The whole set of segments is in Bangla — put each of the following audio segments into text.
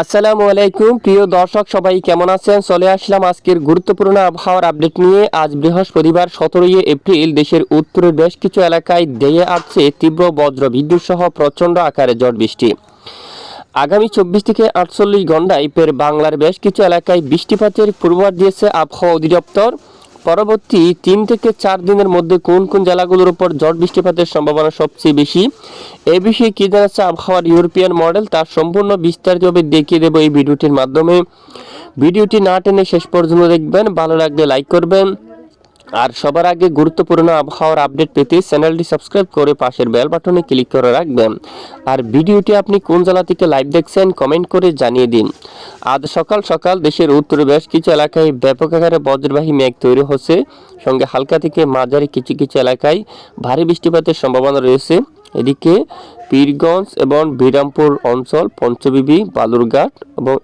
আসসালামু আলাইকুম। প্রিয় দর্শক, সবাই কেমন আছেন? চলে আসলাম আজকের গুরুত্বপূর্ণ আবহাওয়ার আপডেট নিয়ে। আজ বৃহস্পতিবার, সতেরোই এপ্রিল, দেশের উত্তরের বেশ কিছু এলাকায় দেয়ে আসছে তীব্র বজ্র বিদ্যুৎ সহ প্রচণ্ড আকারে ঝড় বৃষ্টি। আগামী চব্বিশ থেকে আটচল্লিশ ঘন্টায় ফের বাংলার বেশ কিছু এলাকায় বৃষ্টিপাতের পূর্বাভাস দিয়েছে আবহাওয়া অধিদপ্তর। পরবর্তী তিন থেকে চার দিনের মধ্যে কোন কোন জেলাগুলোর উপর ঝড় বৃষ্টিপাতের সম্ভাবনা সবচেয়ে বেশি? এ বিষয়ে কি জানাচ্ছে আবহাওয়ার ইউরোপিয়ান মডেল? তার সম্পূর্ণ বিস্তারিতভাবে দেখিয়ে দেবো এই ভিডিওটির মাধ্যমে। ভিডিওটি না টেনে শেষ পর্যন্ত দেখবেন, ভালো লাগলে লাইক করবেন। আর সবার আগে গুরুত্বপূর্ণ আবহাওয়ার আপডেট পেতে চ্যানেলটি সাবস্ক্রাইব করে পাশের বেল বাটনে ক্লিক করে রাখবেন। আর ভিডিওটি আপনি কোন জেলা থেকে লাইভ দেখছেন, কমেন্ট করে জানিয়ে দিন। আজ সকাল সকাল দেশের উত্তরে বেশ কিছু এলাকায় ব্যাপক আকারে বজ্রবাহী মেঘ তৈরি হচ্ছে। সঙ্গে হালকা থেকে মাঝারি কিছু কিছু এলাকায় ভারী বৃষ্টিপাতের সম্ভাবনা রয়েছে। এদিকে পীরগঞ্জ এবং বিরামপুর অঞ্চল, পঞ্চবিবি, বালুরঘাট এবং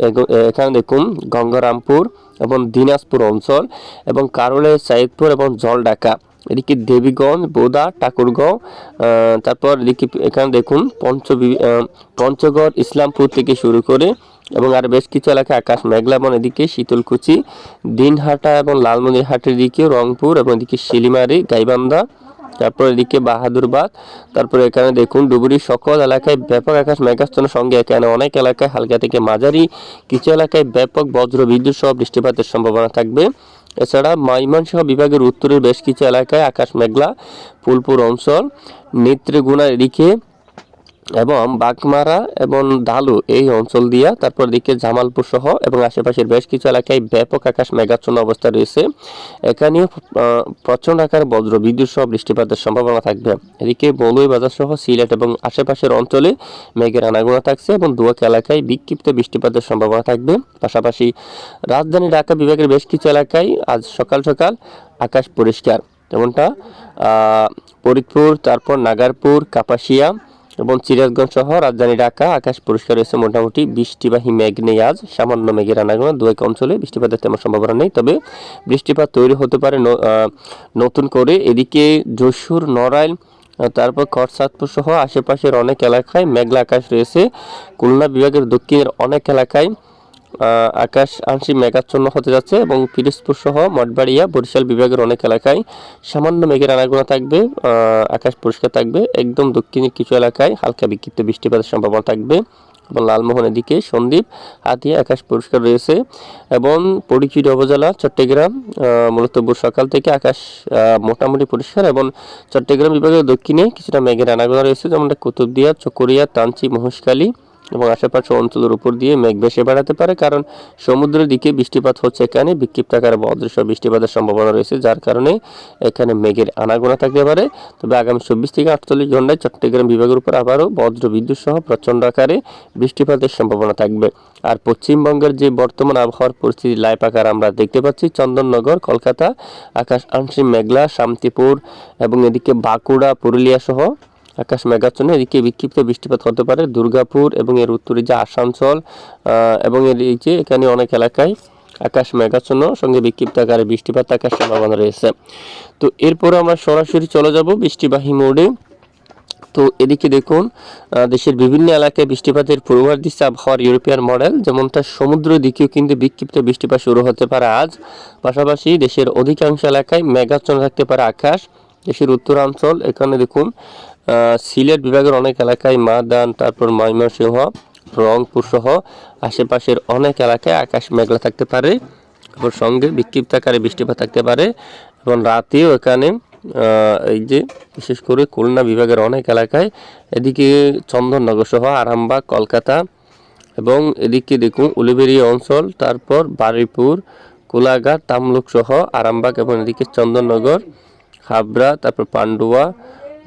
এখানে দেখুন গঙ্গারামপুর এবং দিনাজপুর অঞ্চল এবং কারোলে সাইদপুর এবং জলঢাকা। এদিকে দেবীগঞ্জ, বোদা, ঠাকুরগাঁও তারপর এদিকে এখানে দেখুন পঞ্চবি পঞ্চগড়, ইসলামপুর থেকে শুরু করে এবং আর বেশ কিছু এলাকায় আকাশ মেঘলা এবং এদিকে শীতলকুচি, দিনহাটা এবং লালমনিরহাটের দিকে রংপুর এবং এদিকে শিলিমারি, গাইবান্ধা, তারপর এদিকে বাহাদুরবাদ তারপর এখানে দেখুন ডুবুরির সকল এলাকায় ব্যাপক আকাশ মেঘাচ্ছন্ন সঙ্গে এখানে অনেক এলাকায় হালকা থেকে মাঝারি, কিছু এলাকায় ব্যাপক বজ্র, বিদ্যুৎ সহ বৃষ্টিপাতের সম্ভাবনা থাকবে। এছাড়া ময়মনসহ বিভাগের উত্তরের বেশ কিছু এলাকায় আকাশ মেঘলা ফুলপুর অঞ্চল নেত্রীগুণা এদিকে এবং বাগমারা এবং ডালু এই অঞ্চল দিয়া, তারপর দিকে জামালপুর সহ এবং আশেপাশের বেশ কিছু এলাকায় ব্যাপক আকাশ মেঘাচ্ছন্ন অবস্থা রয়েছে। এখানেও প্রচণ্ড আকার বজ্র, বিদ্যুৎ সহ বৃষ্টিপাতের সম্ভাবনা থাকবে। এদিকে বাজার সহ সিলেট এবং আশেপাশের অঞ্চলে মেঘের আনাগোনা থাকছে এবং দুয়াক এলাকায় বিক্ষিপ্ত বৃষ্টিপাতের সম্ভাবনা থাকবে। পাশাপাশি রাজধানী ঢাকা বিভাগের বেশ কিছু এলাকায় আজ সকাল সকাল আকাশ পরিষ্কার। যেমনটা ফরিদপুর, তারপর নাগারপুর, কাপাসিয়া এবং সিরাজগঞ্জ সহ রাজধানী ঢাকা, আকাশ পরিষ্কার রয়েছে মোটামুটি। বৃষ্টিবাহী মেঘ নেই আজ, সামান্য মেঘের আনাগোনা। দুয়েক অঞ্চলে বৃষ্টিপাতের তেমন সম্ভাবনা নেই। তবে বৃষ্টিপাত তৈরি হতে পারে নতুন করে। এদিকে যশোর, নড়াইল তারপর খরসাদপুর সহ আশেপাশের অনেক এলাকায় মেঘলা আকাশ রয়েছে। খুলনা বিভাগের দক্ষিণের অনেক এলাকায় আকাশ আংশিক মেঘাচ্ছন্ন হতে যাচ্ছে এবং পিরোজপুর সহ মঠবাড়িয়া, বরিশাল বিভাগের অনেক এলাকায় সামান্য মেঘের আনাগোনা থাকবে আকাশ পরিষ্কার থাকবে, একদম দক্ষিণের কিছু এলাকায় হালকা বিক্ষিপ্ত বৃষ্টিপাতের সম্ভাবনা থাকবে এবং লালমোহনের দিকে সন্দ্বীপ, হাতিয়া আকাশ পরিষ্কার রয়েছে এবং পরিচিত উপজেলা চট্টগ্রাম মূলত সকাল থেকে আকাশ মোটামুটি পরিষ্কার এবং চট্টগ্রাম বিভাগের দক্ষিণে কিছুটা মেঘের আনাগোনা রয়েছে, যেমনটা কুতুবদিয়া, চকরিয়া তানচি মহেশখালী এবং আশেপাশে অঞ্চলের উপর দিয়ে মেঘ ভেসে বেড়াতে পারে, কারণ সমুদ্রের দিকে বৃষ্টিপাত হচ্ছে এখানে। বিক্ষিপ্ত আকারে অদৃশ্য বৃষ্টিপাতের সম্ভাবনা রয়েছে, যার কারণে এখানে মেঘের আনাগোনা থাকতে পারে। তবে আগামী চব্বিশ থেকে আটচল্লিশ ঘন্টায় চট্টগ্রাম বিভাগের উপর আবারও বজ্র বিদ্যুৎ সহ প্রচণ্ড আকারে বৃষ্টিপাতের সম্ভাবনা থাকবে। আর পশ্চিমবঙ্গের যে বর্তমান আবহাওয়ার পরিস্থিতি লাইপ আকার আমরা দেখতে পাচ্ছি, চন্দননগর, কলকাতা, আকাশ আংশিক মেঘলা, শান্তিপুর এবং এদিকে বাঁকুড়া, পুরুলিয়া সহ আকাশ মেঘাচ্ছন্ন, এদিকে বিক্ষিপ্ত বৃষ্টিপাত হতে পারে। দুর্গাপুর এবং এর উত্তরে যে আসানসোল এবং এর এই যে এখানে অনেক এলাকায় আকাশ মেঘাচ্ছন্ন, সঙ্গে বিক্ষিপ্ত আকারে বৃষ্টিপাত থাকার সম্ভাবনা রয়েছে। তো এরপরে আমরা সরাসরি চলে যাব বৃষ্টিবাহী মোডে। তো এদিকে দেখুন দেশের বিভিন্ন এলাকায় বৃষ্টিপাতের পূর্বাভাস দিচ্ছে আবহাওয়ার ইউরোপিয়ান মডেল, যেমনটা সমুদ্র দিকেও কিন্তু বিক্ষিপ্ত বৃষ্টিপাত শুরু হতে পারে আজ। পাশাপাশি দেশের অধিকাংশ এলাকায় মেঘাচ্ছন্ন থাকতে পারে আকাশ। দেশের উত্তরাঞ্চল, এখানে দেখুন সিলেট বিভাগের অনেক এলাকায় মাদান, তারপর ময়মনসিংহ, রংপুর সহ আশেপাশের অনেক এলাকায় আকাশ মেঘলা থাকতে পারে এবং সঙ্গে বিক্ষিপ্ত আকারে বৃষ্টিপাত থাকতে পারে, এবং রাতেও এখানে এই যে বিশেষ করে খুলনা বিভাগের অনেক এলাকায়, এদিকে চন্দননগর সহ আরামবাগ, কলকাতা, এবং এদিকে দেখুন উলিবেরিয়া অঞ্চল, তারপর বারুইপুর, কোলাঘাট, তামলুক সহ আরামবাগ, এবং এদিকে চন্দননগর হাবড়া তারপর পান্ডুয়া,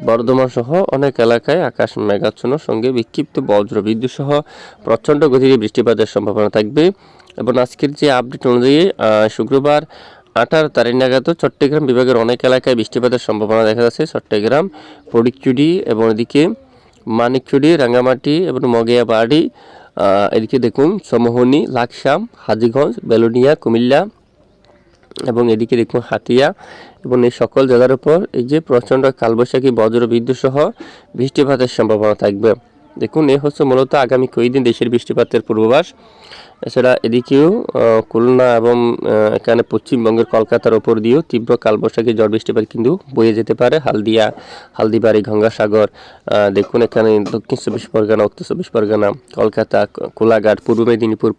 বর্ধমান সহ অনেক এলাকায় আকাশ মেঘাচ্ছন্ন, সঙ্গে বিক্ষিপ্ত বজ্র, বিদ্যুৎ সহ প্রচণ্ড গতিতে বৃষ্টিপাতের সম্ভাবনা থাকবে। এবং আজকের যে আপডেট অনুযায়ী শুক্রবার আঠারো তারিখ নাগাদ চট্টগ্রাম বিভাগের অনেক এলাকায় বৃষ্টিপাতের সম্ভাবনা দেখা যাচ্ছে। চট্টগ্রাম ফটিকচুরি এবং এদিকে মানিকচুরি, রাঙ্গামাটি এবং মগিয়াবাড়ি এদিকে দেখুন, সমোহনী, লাকসাম, হাজীগঞ্জ, বেলুনিয়া, কুমিল্লা এবং এদিকে দেখুন হাতিয়া এবং এই সকল জায়গার উপর এই যে প্রচণ্ড কালবৈশাখী বজ্র বিদ্যুৎ সহ বৃষ্টিপাতের সম্ভাবনা থাকবে। দেখুন, এ হচ্ছে মূলত আগামী কয়েকদিন দেশের বৃষ্টিপাতের পূর্বাভাস। এছাড়া এদিকেও খুলনা এবং এখানে পশ্চিমবঙ্গের কলকাতার ওপর দিয়েও তীব্র কালবৈশাখী ঝড় বৃষ্টিপাত কিন্তু বয়ে যেতে পারে। হালদিয়া, হালদিবাড়ি, গঙ্গাসাগর দেখুন এখানে দক্ষিণ চব্বিশ পরগনা, উত্তর চব্বিশ পরগনা, কলকাতা, কোলাঘাট, পূর্ব মেদিনীপুর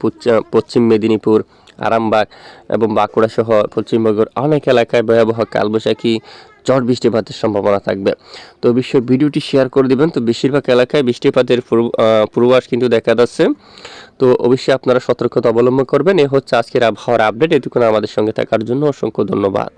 পশ্চিম মেদিনীপুর, আরামবাগ এবং বাঁকুড়া সহ পশ্চিমবঙ্গের অনেক এলাকায় ভয়াবহ কালবৈশাখী ঝড় বৃষ্টিপাতের সম্ভাবনা থাকবে। তো বিশ্বের ভিডিওটি শেয়ার করে দিবেন। তো বেশিরভাগ এলাকায় বৃষ্টিপাতের পূর্বাভাস কিন্তু দেখা যাচ্ছে। তো অবশ্যই আপনারা সতর্কতা অবলম্বন করবেন। এ হচ্ছে আজকের আবহাওয়ার আপডেট। এটুকুন আমাদের সঙ্গে থাকার জন্য অসংখ্য ধন্যবাদ।